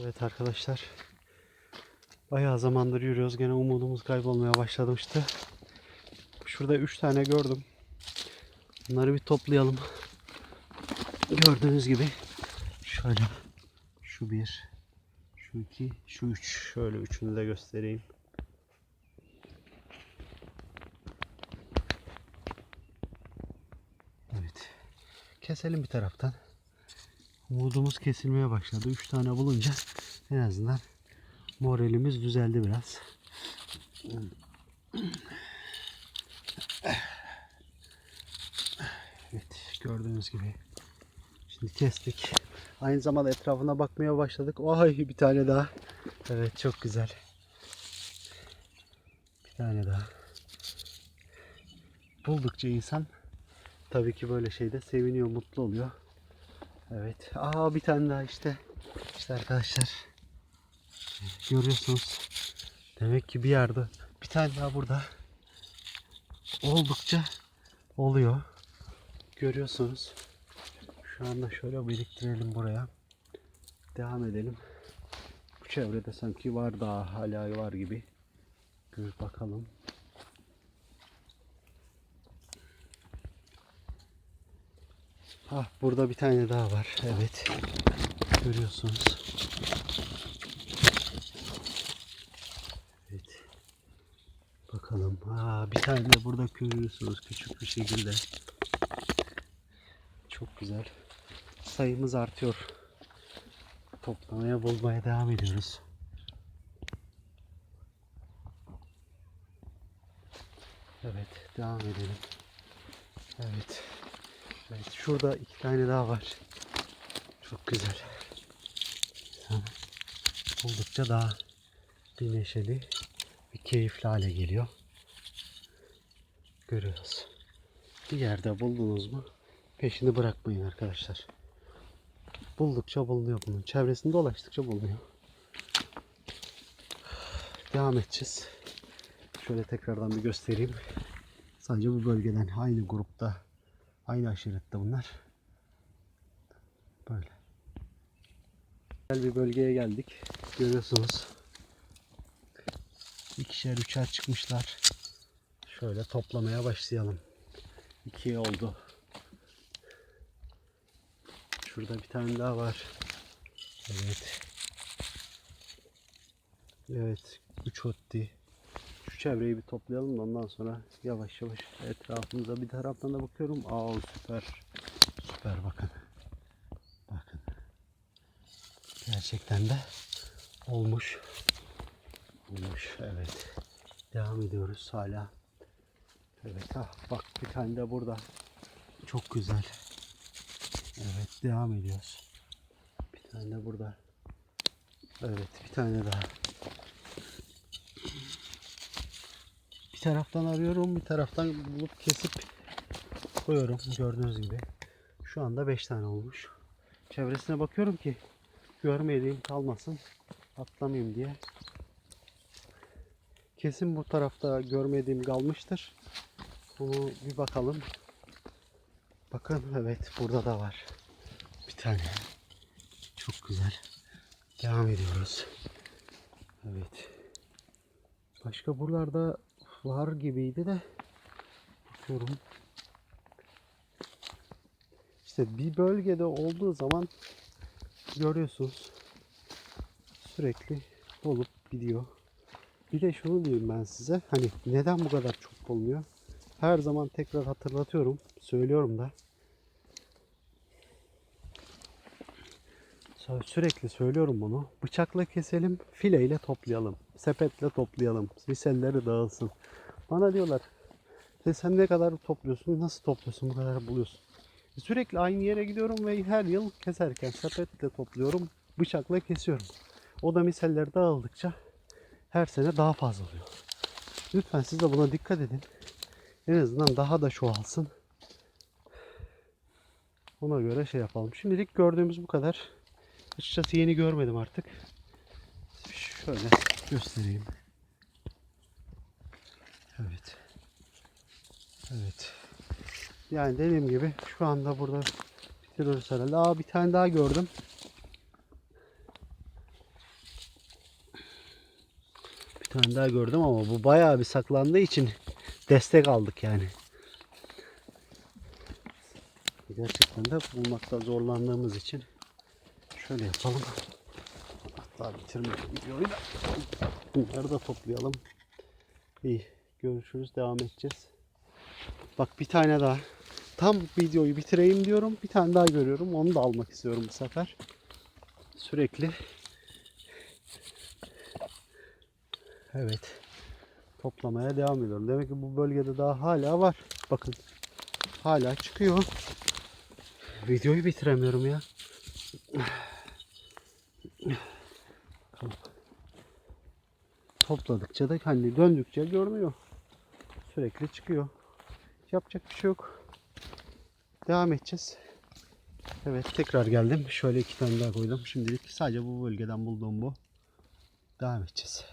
Evet arkadaşlar. Bayağı zamandır yürüyoruz. Gene umudumuz kaybolmaya başlamıştı. Şurada 3 tane gördüm. Bunları bir toplayalım. Gördüğünüz gibi şöyle şu bir, şu iki, şu üç. Şöyle üçünü de göstereyim. Evet. Keselim bir taraftan. Umudumuz kesilmeye başladı. 3 tane bulunca en azından moralimiz düzeldi biraz. Evet gördüğünüz gibi. Şimdi kestik. Aynı zamanda etrafına bakmaya başladık. Ay bir tane daha. Evet çok güzel. Bir tane daha. Buldukça insan tabii ki böyle şeyde seviniyor, mutlu oluyor. Evet. Aa bir tane daha işte. İşte arkadaşlar. Görüyorsunuz. Demek ki bir yerde bir tane daha burada. Oldukça oluyor. Görüyorsunuz. Şu anda şöyle biriktirelim buraya. Devam edelim. Bu çevrede sanki var daha hala var gibi. Gör bakalım. Ah burada bir tane daha var. Evet. Görüyorsunuz. Evet. Bakalım. Aa, bir tane de burada görüyorsunuz küçük bir şekilde. Çok güzel. Sayımız artıyor. Toplamaya bulmaya devam ediyoruz. Evet, devam edelim. Evet. Şurada iki tane daha var. Çok güzel. Yani Oldukça daha bir neşeli, bir keyifli hale geliyor. Görüyoruz. Bir yerde buldunuz mu peşini bırakmayın arkadaşlar. Buldukça bulunuyor bunun. Çevresinde dolaştıkça bulunuyor. Devam edeceğiz. Şöyle tekrardan bir göstereyim. Sadece bu bölgeden aynı grupta Aynı aşirette bunlar. Böyle. Güzel bir bölgeye geldik. Görüyorsunuz. İkişer üçer çıkmışlar. Şöyle toplamaya başlayalım. İki oldu. Şurada bir tane daha var. Evet. Evet. Üç otti. Çevreyi bir toplayalım da ondan sonra yavaş yavaş etrafımıza bir taraftan da bakıyorum. Aa süper. Süper bakın. Bakın. Gerçekten de olmuş. Olmuş evet. Devam ediyoruz hala. Evet ah bak bir tane de burada. Çok güzel. Evet devam ediyoruz. Bir tane de burada. Evet bir tane daha. Bir taraftan arıyorum, bir taraftan bulup kesip koyuyorum gördüğünüz gibi. Şu anda 5 tane olmuş. Çevresine bakıyorum ki görmediğim kalmasın, atlamayayım diye. Kesin bu tarafta görmediğim kalmıştır. Bunu bir bakalım. Bakın evet burada da var. Bir tane. Çok güzel. Devam ediyoruz. Evet. Başka buralarda var gibiydi de bakıyorum. İşte bir bölgede olduğu zaman görüyorsunuz sürekli olup gidiyor. Bir de şunu diyeyim ben size. Hani neden bu kadar çok olmuyor? Her zaman tekrar hatırlatıyorum. Söylüyorum da. Sürekli söylüyorum bunu. Bıçakla keselim, fileyle toplayalım. Sepetle toplayalım. Miselleri dağılsın. Bana diyorlar, "E sen ne kadar topluyorsun, nasıl topluyorsun, bu kadar buluyorsun. E Sürekli aynı yere gidiyorum ve her yıl keserken sepetle topluyorum, bıçakla kesiyorum. O da miseller dağıldıkça her sene daha fazla oluyor. Lütfen siz de buna dikkat edin. En azından daha da çoğalsın. Ona göre şey yapalım. Şimdilik gördüğümüz bu kadar. Açıkçası yeni görmedim artık. Şöyle göstereyim. Evet. Evet. Yani dediğim gibi şu anda burada bitiriyoruz herhalde. Aa bir tane daha gördüm. Bir tane daha gördüm ama bu bayağı bir saklandığı için destek aldık yani. Gerçekten de bulmakta zorlandığımız için şöyle yapalım. Hatta bitirmedim videoyu da. Bunları da toplayalım. İyi. Görüşürüz. Devam edeceğiz. Bak bir tane daha. Tam videoyu bitireyim diyorum. Bir tane daha görüyorum. Onu da almak istiyorum bu sefer. Sürekli. Evet. Toplamaya devam ediyorum. Demek ki bu bölgede daha hala var. Bakın. Hala çıkıyor. Videoyu bitiremiyorum ya. Topladıkça da hani döndükçe görünüyor. Sürekli çıkıyor. Yapacak bir şey yok. Devam edeceğiz. Evet tekrar geldim. Şöyle iki tane daha koydum. Şimdilik sadece bu bölgeden bulduğum bu. Devam edeceğiz.